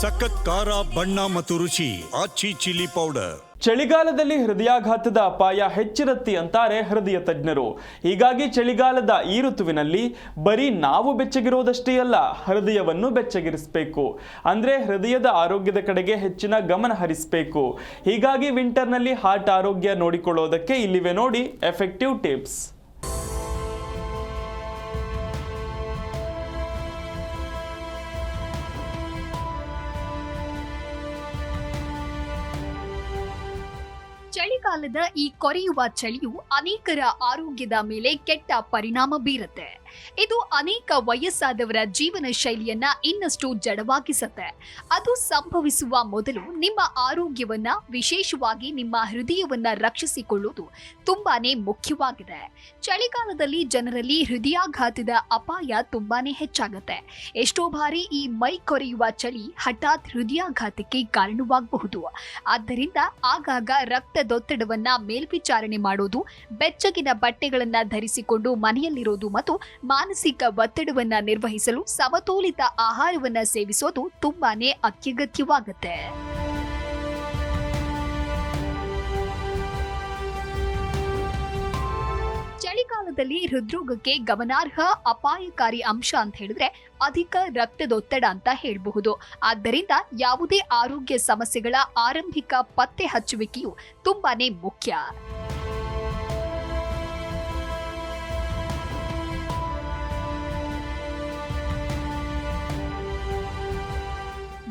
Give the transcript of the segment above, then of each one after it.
ಸಖತ್ ಖಾರ, ಬಣ್ಣ ಮತ್ತು ರುಚಿ, ಆಚಿ ಚಿಲ್ಲಿ ಪೌಡರ್. ಚಳಿಗಾಲದಲ್ಲಿ ಹೃದಯಾಘಾತದ ಅಪಾಯ ಹೆಚ್ಚಿರತ್ತಿ ಅಂತಾರೆ ಹೃದಯ ತಜ್ಞರು. ಹೀಗಾಗಿ ಚಳಿಗಾಲದ ಈ ಋತುವಿನಲ್ಲಿ ಬರೀ ನಾವು ಬೆಚ್ಚಗಿರೋದಷ್ಟೇ ಅಲ್ಲ, ಹೃದಯವನ್ನು ಬೆಚ್ಚಗಿರಿಸಬೇಕು. ಅಂದ್ರೆ ಹೃದಯದ ಆರೋಗ್ಯದ ಕಡೆಗೆ ಹೆಚ್ಚಿನ ಗಮನ ಹರಿಸಬೇಕು. ಹೀಗಾಗಿ ವಿಂಟರ್ನಲ್ಲಿ ಹಾರ್ಟ್ ಆರೋಗ್ಯ ನೋಡಿಕೊಳ್ಳೋದಕ್ಕೆ ಇಲ್ಲಿವೆ ನೋಡಿ ಎಫೆಕ್ಟಿವ್ ಟಿಪ್ಸ್. ಚಳಿಗಾಲದ ಈ ಕೊರೆಯುವ ಚಳಿಯು ಅನೇಕರ ಆರೋಗ್ಯದ ಮೇಲೆ ಕೆಟ್ಟ ಪರಿಣಾಮ ಬೀರುತ್ತೆ. ಇದು ಅನೇಕ ವಯಸ್ಸಾದವರ ಜೀವನ ಶೈಲಿಯನ್ನ ಇನ್ನಷ್ಟು ಜಡವಾಗಿಸುತ್ತೆ. ಅದು ಸಂಭವಿಸುವ ಮೊದಲು ನಿಮ್ಮ ಆರೋಗ್ಯವನ್ನ, ವಿಶೇಷವಾಗಿ ನಿಮ್ಮ ಹೃದಯವನ್ನ ರಕ್ಷಿಸಿಕೊಳ್ಳುವುದು ತುಂಬಾನೇ ಮುಖ್ಯವಾಗಿದೆ. ಚಳಿಗಾಲದಲ್ಲಿ ಜನರಲ್ಲಿ ಹೃದಯಾಘಾತದ ಅಪಾಯ ತುಂಬಾನೇ ಹೆಚ್ಚಾಗುತ್ತೆ. ಎಷ್ಟೋ ಬಾರಿ ಈ ಮೈ ಕೊರೆಯುವ ಚಳಿ ಹಠಾತ್ ಹೃದಯಾಘಾತಕ್ಕೆ ಕಾರಣವಾಗಬಹುದು. ಆದ್ದರಿಂದ ಆಗಾಗ ರಕ್ತದೊತ್ತಡವನ್ನ ಮೇಲ್ವಿಚಾರಣೆ ಮಾಡೋದು, ಬೆಚ್ಚಗಿನ ಬಟ್ಟೆಗಳನ್ನ ಧರಿಸಿಕೊಂಡು ಮನೆಯಲ್ಲಿರೋದು ಮತ್ತು ಮಾನಸಿಕ ಒತ್ತಡವನ್ನ ನಿರ್ವಹಿಸಲು ಸಮತೋಲಿತ ಆಹಾರವನ್ನ ಸೇವಿಸೋದು ತುಂಬಾನೇ ಅತ್ಯಗತ್ಯವಾಗುತ್ತೆ. ಚಳಿಗಾಲದಲ್ಲಿ ಹೃದ್ರೋಗಕ್ಕೆ ಗಮನಾರ್ಹ ಅಪಾಯಕಾರಿ ಅಂಶ ಅಂತ ಹೇಳಿದ್ರೆ ಅಧಿಕ ರಕ್ತದೊತ್ತಡ ಅಂತ ಹೇಳಬಹುದು. ಆದ್ದರಿಂದ ಯಾವುದೇ ಆರೋಗ್ಯ ಸಮಸ್ಯೆಗಳ ಆರಂಭಿಕ ಪತ್ತೆ ಹಚ್ಚುವಿಕೆಯು ತುಂಬಾನೇ ಮುಖ್ಯ.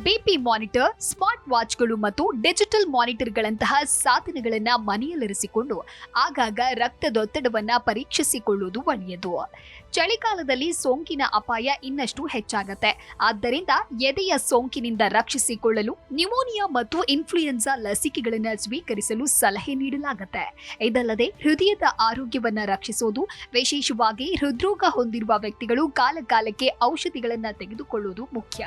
ಬಿಪಿ ಮಾನಿಟರ್, ಸ್ಮಾರ್ಟ್ ವಾಚ್ಗಳು ಮತ್ತು ಡಿಜಿಟಲ್ ಮಾನಿಟರ್ಗಳಂತಹ ಸಾಧನಗಳನ್ನು ಮನೆಯಲ್ಲಿರಿಸಿಕೊಂಡು ಆಗಾಗ ರಕ್ತದೊತ್ತಡವನ್ನು ಪರೀಕ್ಷಿಸಿಕೊಳ್ಳುವುದು ಒಳ್ಳೆಯದು. ಚಳಿಗಾಲದಲ್ಲಿ ಸೋಂಕಿನ ಅಪಾಯ ಇನ್ನಷ್ಟು ಹೆಚ್ಚಾಗತ್ತೆ. ಆದ್ದರಿಂದ ಎದೆಯ ಸೋಂಕಿನಿಂದ ರಕ್ಷಿಸಿಕೊಳ್ಳಲು ನ್ಯೂಮೋನಿಯಾ ಮತ್ತು ಇನ್ಫ್ಲೂಯೆನ್ಸಾ ಲಸಿಕೆಗಳನ್ನು ಸ್ವೀಕರಿಸಲು ಸಲಹೆ ನೀಡಲಾಗುತ್ತೆ. ಇದಲ್ಲದೆ ಹೃದಯದ ಆರೋಗ್ಯವನ್ನು ರಕ್ಷಿಸೋದು, ವಿಶೇಷವಾಗಿ ಹೃದ್ರೋಗ ಹೊಂದಿರುವ ವ್ಯಕ್ತಿಗಳು ಕಾಲಕಾಲಕ್ಕೆ ಔಷಧಿಗಳನ್ನು ತೆಗೆದುಕೊಳ್ಳುವುದು ಮುಖ್ಯ.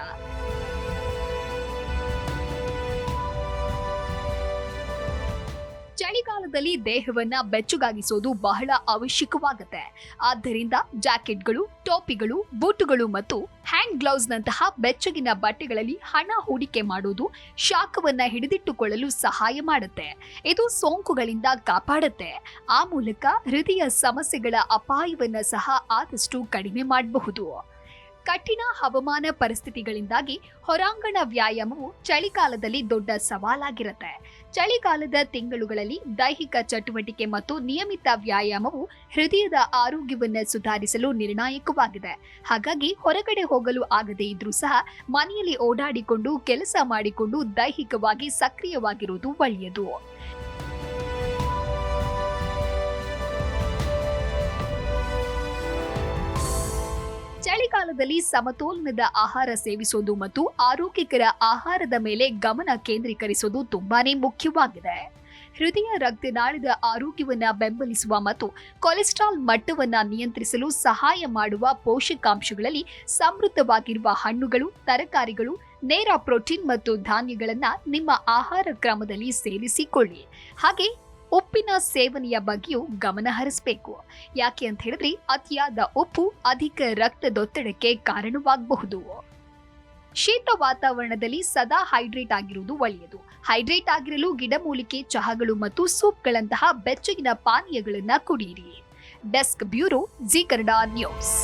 ಚಳಿಗಾಲದಲ್ಲಿ ದೇಹವನ್ನ ಬೆಚ್ಚಗಾಗಿಸೋದು ಬಹಳ ಅವಶ್ಯಕವಾಗುತ್ತೆ. ಆದ್ದರಿಂದ ಜಾಕೆಟ್ಗಳು, ಟೋಪಿಗಳು, ಬೂಟುಗಳು ಮತ್ತು ಹ್ಯಾಂಡ್ ಗ್ಲೌಸ್ನಂತಹ ಬೆಚ್ಚಗಿನ ಬಟ್ಟೆಗಳಲ್ಲಿ ಹಣ ಹೂಡಿಕೆ ಮಾಡುವುದು ಶಾಖವನ್ನ ಹಿಡಿದಿಟ್ಟುಕೊಳ್ಳಲು ಸಹಾಯ ಮಾಡುತ್ತೆ. ಇದು ಸೋಂಕುಗಳಿಂದ ಕಾಪಾಡುತ್ತೆ. ಆ ಮೂಲಕ ಹೃದಯ ಸಮಸ್ಯೆಗಳ ಅಪಾಯವನ್ನ ಸಹ ಆದಷ್ಟು ಕಡಿಮೆ ಮಾಡಬಹುದು. ಕಠಿಣ ಹವಾಮಾನ ಪರಿಸ್ಥಿತಿಗಳಿಂದಾಗಿ ಹೊರಾಂಗಣ ವ್ಯಾಯಾಮವು ಚಳಿಗಾಲದಲ್ಲಿ ದೊಡ್ಡ ಸವಾಲಾಗಿರುತ್ತೆ. ಚಳಿಗಾಲದ ತಿಂಗಳುಗಳಲ್ಲಿ ದೈಹಿಕ ಚಟುವಟಿಕೆ ಮತ್ತು ನಿಯಮಿತ ವ್ಯಾಯಾಮವು ಹೃದಯದ ಆರೋಗ್ಯವನ್ನು ಸುಧಾರಿಸಲು ನಿರ್ಣಾಯಕವಾಗಿದೆ. ಹಾಗಾಗಿ ಹೊರಗಡೆ ಹೋಗಲು ಆಗದೇ ಇದ್ರೂ ಸಹ ಮನೆಯಲ್ಲಿ ಓಡಾಡಿಕೊಂಡು ಕೆಲಸ ಮಾಡಿಕೊಂಡು ದೈಹಿಕವಾಗಿ ಸಕ್ರಿಯವಾಗಿರುವುದು ಒಳ್ಳೆಯದು. ಚಳಿಗಾಲದಲ್ಲಿ ಸಮತೋಲನದ ಆಹಾರ ಸೇವಿಸೋದು ಮತ್ತು ಆರೋಗ್ಯಕರ ಆಹಾರದ ಮೇಲೆ ಗಮನ ಕೇಂದ್ರೀಕರಿಸೋದು ತುಂಬಾನೇ ಮುಖ್ಯವಾಗಿದೆ. ಹೃದಯ ರಕ್ತನಾಳದ ಆರೋಗ್ಯವನ್ನು ಬೆಂಬಲಿಸುವ ಮತ್ತು ಕೊಲೆಸ್ಟ್ರಾಲ್ ಮಟ್ಟವನ್ನು ನಿಯಂತ್ರಿಸಲು ಸಹಾಯ ಮಾಡುವ ಪೋಷಕಾಂಶಗಳಲ್ಲಿ ಸಮೃದ್ಧವಾಗಿರುವ ಹಣ್ಣುಗಳು, ತರಕಾರಿಗಳು, ನೇರ ಪ್ರೋಟೀನ್ ಮತ್ತು ಧಾನ್ಯಗಳನ್ನು ನಿಮ್ಮ ಆಹಾರ ಕ್ರಮದಲ್ಲಿ ಸೇರಿಸಿಕೊಳ್ಳಿ. ಹಾಗೆ ಉಪ್ಪಿನ ಸೇವನೆಯ ಬಗ್ಗೆಯೂ ಗಮನ ಹರಿಸಬೇಕು. ಯಾಕೆ ಅಂತ ಹೇಳಿದ್ರೆ ಅತಿಯಾದ ಉಪ್ಪು ಅಧಿಕ ರಕ್ತದೊತ್ತಡಕ್ಕೆ ಕಾರಣವಾಗಬಹುದು. ಶೀತ ವಾತಾವರಣದಲ್ಲಿ ಸದಾ ಹೈಡ್ರೇಟ್ ಆಗಿರುವುದು ಒಳ್ಳೆಯದು. ಹೈಡ್ರೇಟ್ ಆಗಿರಲು ಗಿಡಮೂಲಿಕೆ ಚಹಾಗಳು ಮತ್ತು ಸೂಪ್ಗಳಂತಹ ಬೆಚ್ಚಗಿನ ಪಾನೀಯಗಳನ್ನು ಕುಡಿಯಿರಿ desk bureau Zee Kannada news.